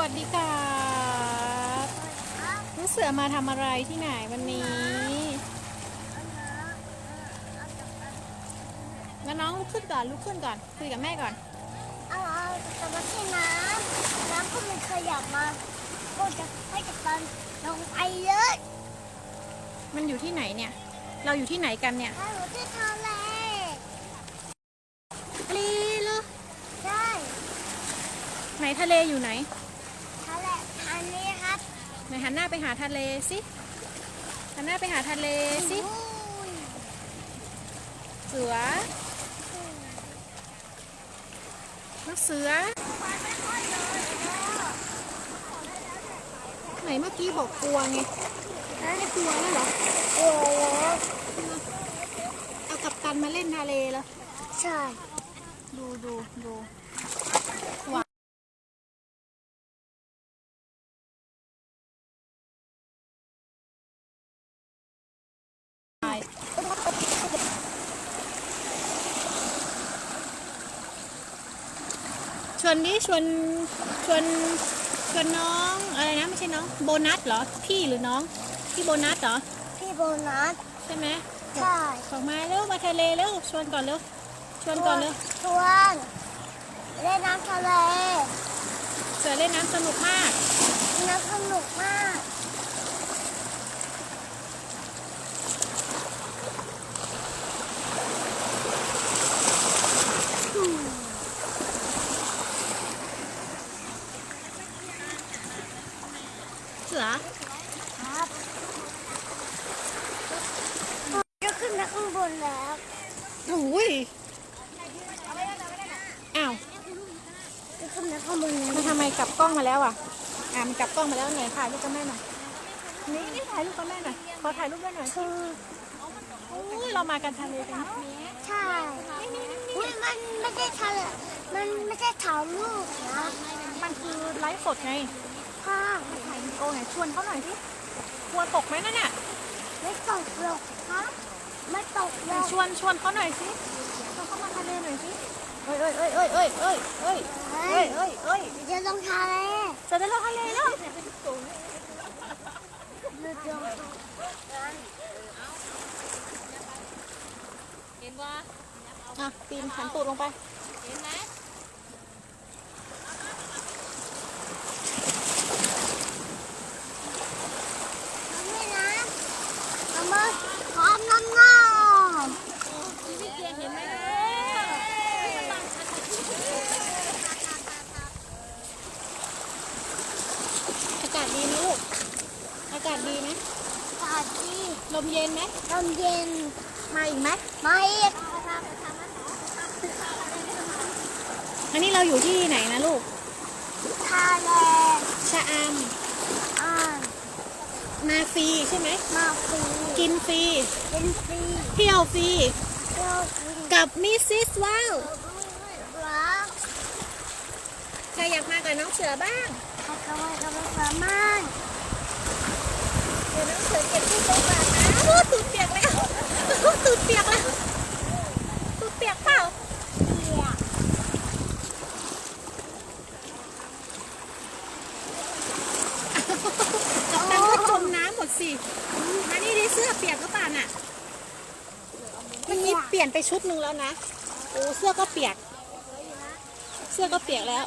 วัสดีครับน้องเสือมาทำอะไรที่ไหนวันนี้งั้นน้องลุกขึ้นก่อนลุกขึ้นก่อน คุยกับแม่ก่อนเอาเอาแต่มาที่น้ำน้ำก็มันขยับมาก็จะให้กับตันลงไปเลยมันอยู่ที่ไหนเนี่ย เราอยู่ที่ไหนกันเนี่ยถ้าหนูที่ทะเลทะเลเหรอใช่ไหนทะเลอยู่ไหน ทะเลอันนี้ครับ ไห นหันหน้าไปหาทะเลสิหันหน้าไปหาทะเลสิอุ้ยเสือน้องเสือไหนเมื่อกี้บอกกลัวไงแล้วได้กลัวแล้วเหรอโอ้โหเอากับตันมาเล่นทะเลแล้วใช่ ดูดูดู ชวนดิชวนชวนชวนน้องอะไรนะไม่ใช่น้องโบนัสเหรอพี่หรือน้องพี่โบนัสเหรอพี่โบนัสใช่ไหมใช่ออกมาเร็วมาทะเลเร็วชวนก่อนเร็วชวนก่อนเร็วชวนเล่นน้ำทะเลเสือเล่นน้ำสนุกมากน้ำสนุกมาก เสือ ครับจะขึ้นไปข้างบนแล้ว โอ้ยอ้าว จะขึ้นไปข้างบน แล้วมันทำไมกลับกล้องมาแล้วอะ อ่ามันกลับกล้องมาแล้วไหนถ่ายรูปกับแม่หน่อย นี่นี่ถ่ายรูปกับแม่หน่อย ขอถ่ายรูปด้วยหน่อยคือโอ้ยเรามากันทะเลกันใช่อุ้ยมันไม่ใช่ทะเลมันไม่ใช่ถ่ายรูปนะมันคือไลฟ์สดไงค่ะถ่ายวิดีโอไหนชวนเขาหน่อยสิกลัวตกไหมนั่นน่ะไม่ตกหรอกครับไม่ตกหรอกชวนชวนเขาหน่อยสิ อ้ยเอ้ยเอ้ยเอ้ยเอ้ยเอ้ยเอ้ยเอ้ยเอ้ยเอ้ยจะลงทะเลจะได้ลงทะเลแล้วจะลงอะปีนหันตูดลงไป เห็นไหมนะเอามาพร้อมน้ำน้ำ อากาศดีไหมลูก อากาศดีไหมปาจีลมเย็นไหมลมเย็น มาอีกไหมมาอีกอันนี้เราอยู่ที่ไหนนะลูกทะเลชะออ่านำมาฟรีใช่ไหมมาฟรี กินฟรีเป็นฟรี เที่ยวฟรี เที่ยวฟรี กับมิสซิสว้าวรักใครอยากมากับน้องเสือบ้างใครก็ไม่ก็ไม่สามารถ เดี๋ยวน้องเสือเก็บที่โต๊ะก่อนนะโอ้ตูดเปียกแล้วตูดเปียกแล้วตูดเปียกเปล่าเปียกกับตันก็จมน้ำหมดสิมานี่ดิเสื้อเปียกหรือปล่าน่ะเมื่อกี้เปลี่ยนไปชุดหนึ่งแล้วนะโอ้เสื้อก็เปียก เสื้อก็เปียกแล้ว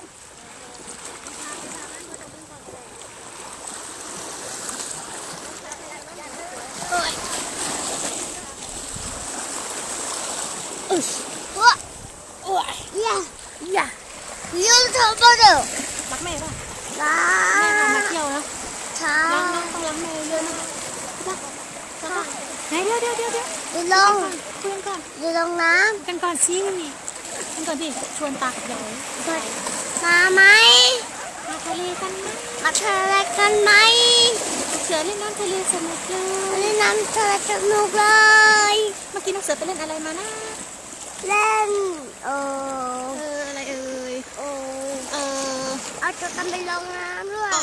ยอึชว้าโอ้ยอย่าอย่ายืนเถอะบ่เด้อรักแม่ป่ะลาแม่มาเที่ยวนะช้ารักน้องต้องรักแม่เยอะนะรักรักป่ะไหนเดี๋ยวเดี๋ยวเดี๋ยวเดี๋ยวอยู่ลงคุยกันก่อนอยู่ลงน้ำกันก่อนซิกันก่อนดิชวนตากใหญ่มาไหมมาทะเลกันนะมาทะเลกันไหม เสือเล่นน้ำทะเลสนุกเลวันยนี้น้ำทะเลสนุกเลย เมื่อกี้น้องเสือไปเล่นอะไรมานะ เล่นเออเอออะไรเอ่ยโอ้เออเอาจะกันไปลงน้ำด้วย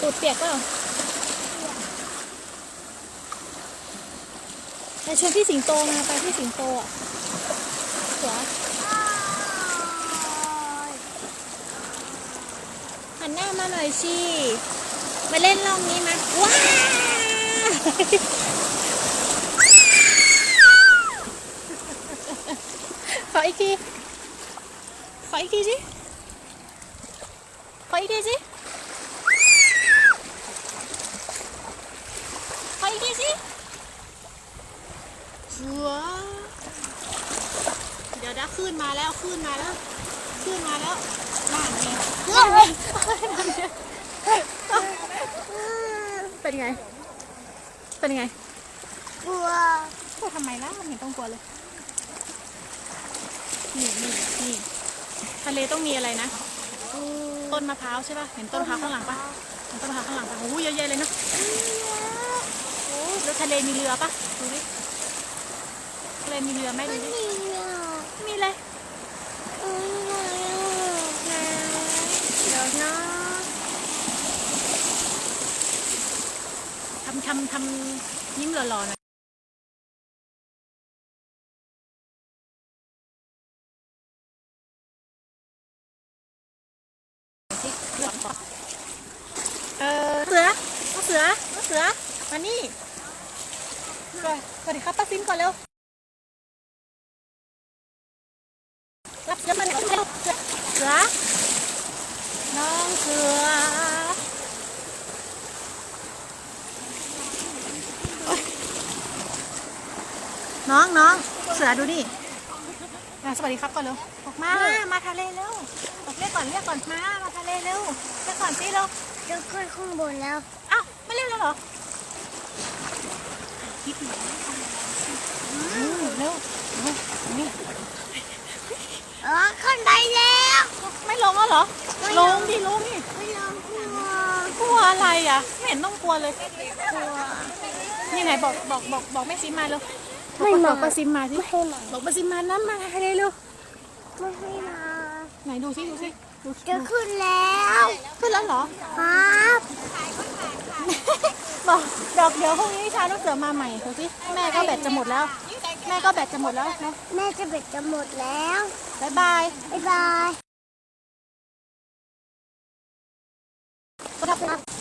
ตูดเปียกเปล่า เปียก ไปชวนพี่สิงโตมาไปพี่สิงโตอะเสือหันหน้ามาหน่อยสิมาเล่นล่องนี้มาว้าวขออีกทีขออีกทีสิขออีกทีสิขออีกทีสิ ว้าวเดี๋ยวนะขึ้นมาแล้วขึ้นมาแล้ว ขึ้นมาแล้วนั่นไงเป็นไง เป็นไง กลัวกลัวทำไมล่ะมันเห็นต้องกลัวเลย นี่นี่นี่ทะเลต้องมีอะไรนะ ต้นมะพร้าวใช่ป่ะ เห็นต้นมะพร้าวข้างหลังป่ะเห็นต้นมะพร้าวข้างหลังป่ะโอ้ยเยอะแยะเลยนะโอ้แล้วทะเลมีเรือป่ะ ดูดิทะ เลมีเรือไหมดูดิมีเลยเดี๋ยวนะทำทำทำยิ้มหล่อๆหน่อยเออเสือเสือเอาเสือมานี่ก่อนสวัสดีครับป้าซิมก่อนเร็ว เสือมาเร็วเร็วเสือน้องเสือน้องน้องเสือดูนี่อะสวัสดีครับก่อนเร็วบอกมา มาทะเลเร็วบอกเรียกก่อนเรียกก่อนมา มาทะเลเร็วเรียกก่อนสิเร็วจะขึ้นข้างบนแล้วอ้าวไม่เล่นแล้วเหรอคิดหน่อยอืมเร็วเร็วนี่ เออขึ้นไปแล้ว ไม่ลงแล้ว เหรอลงดิลงดิไม่ลองกลัวกลัวอะไรอะไม่เห็นต้องกลัวเลย กลัว นี่ไหนบอกบอกบอกบอกแม่ซิมมาเร็วไม่มาบอกป้าซิมมาสิไม่ให้มาบอกป้าซิมมาน้ำมาทะเลเร็วไม่ให้มาไหนดูสิดูสิดูจะขึ้นแล้วขึ้นแล้วเหรอครับบอกดอกเดี๋ยวพรุ่งนี้เช้าต้องเสือมาใหม่ดูสิแม่ก็แบตจะหมดแล้ว แม่ก็แบตจะหมดแล้วนะแม่จะเบ็ดจะหมดแล้วบ๊ายบายบ๊ายบาย Abraço.